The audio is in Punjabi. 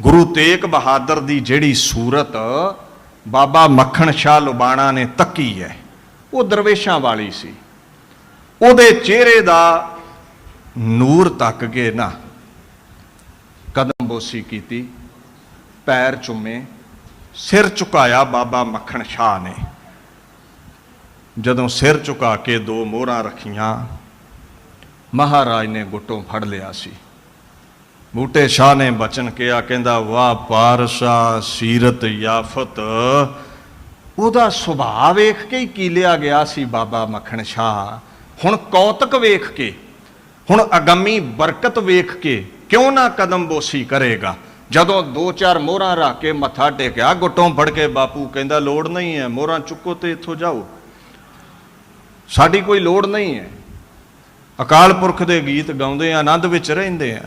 ਗੁਰੂ ਤੇਗ ਬਹਾਦਰ ਦੀ ਜਿਹੜੀ ਸੂਰਤ ਬਾਬਾ ਮੱਖਣ ਸ਼ਾਹ ਲੁਬਾਣਾ ਨੇ ਤੱਕੀ ਹੈ, ਉਹ ਦਰਵੇਸ਼ਾਂ ਵਾਲੀ ਸੀ। ਉਹਦੇ ਚਿਹਰੇ ਦਾ ਨੂਰ ਤੱਕ ਕੇ ਨਾ ਕਦਮ ਬੋਸੀ ਕੀਤੀ, ਪੈਰ ਚੁੰਮੇ, ਸਿਰ ਝੁਕਾਇਆ ਬਾਬਾ ਮੱਖਣ ਸ਼ਾਹ ਨੇ। ਜਦੋਂ ਸਿਰ ਝੁਕਾ ਕੇ ਦੋ ਮੋਹਰਾਂ ਰੱਖੀਆਂ, ਮਹਾਰਾਜ ਨੇ ਗੁੱਟੋਂ ਫੜ ਲਿਆ ਸੀ। ਬੂਟੇ ਸ਼ਾਹ ਨੇ ਬਚਨ ਕਿਹਾ, ਕਹਿੰਦਾ, ਵਾਹ ਪਾਰਸਾ ਸੀਰਤ ਯਾਫਤ। ਉਹਦਾ ਸੁਭਾਅ ਵੇਖ ਕੇ ਹੀ ਕੀਲਿਆ ਗਿਆ ਸੀ ਬਾਬਾ ਮੱਖਣ ਸ਼ਾਹ। ਹੁਣ ਕੌਤਕ ਵੇਖ ਕੇ, ਹੁਣ ਅਗੰਮੀ ਬਰਕਤ ਵੇਖ ਕੇ ਕਿਉਂ ਨਾ ਕਦਮ ਬੋਸੀ ਕਰੇਗਾ? ਜਦੋਂ ਦੋ ਚਾਰ ਮੋਹਰਾਂ ਰੱਖ ਕੇ ਮੱਥਾ ਟੇਕਿਆ, ਗੁੱਟੋਂ ਫੜ ਕੇ ਬਾਪੂ ਕਹਿੰਦਾ, ਲੋੜ ਨਹੀਂ ਹੈ, ਮੋਹਰਾਂ ਚੁੱਕੋ ਤੇ ਇੱਥੋਂ ਜਾਓ। ਸਾਡੀ ਕੋਈ ਲੋੜ ਨਹੀਂ ਹੈ। ਅਕਾਲ ਪੁਰਖ ਦੇ ਗੀਤ ਗਾਉਂਦੇ ਆਨੰਦ ਵਿੱਚ ਰਹਿੰਦੇ ਆ।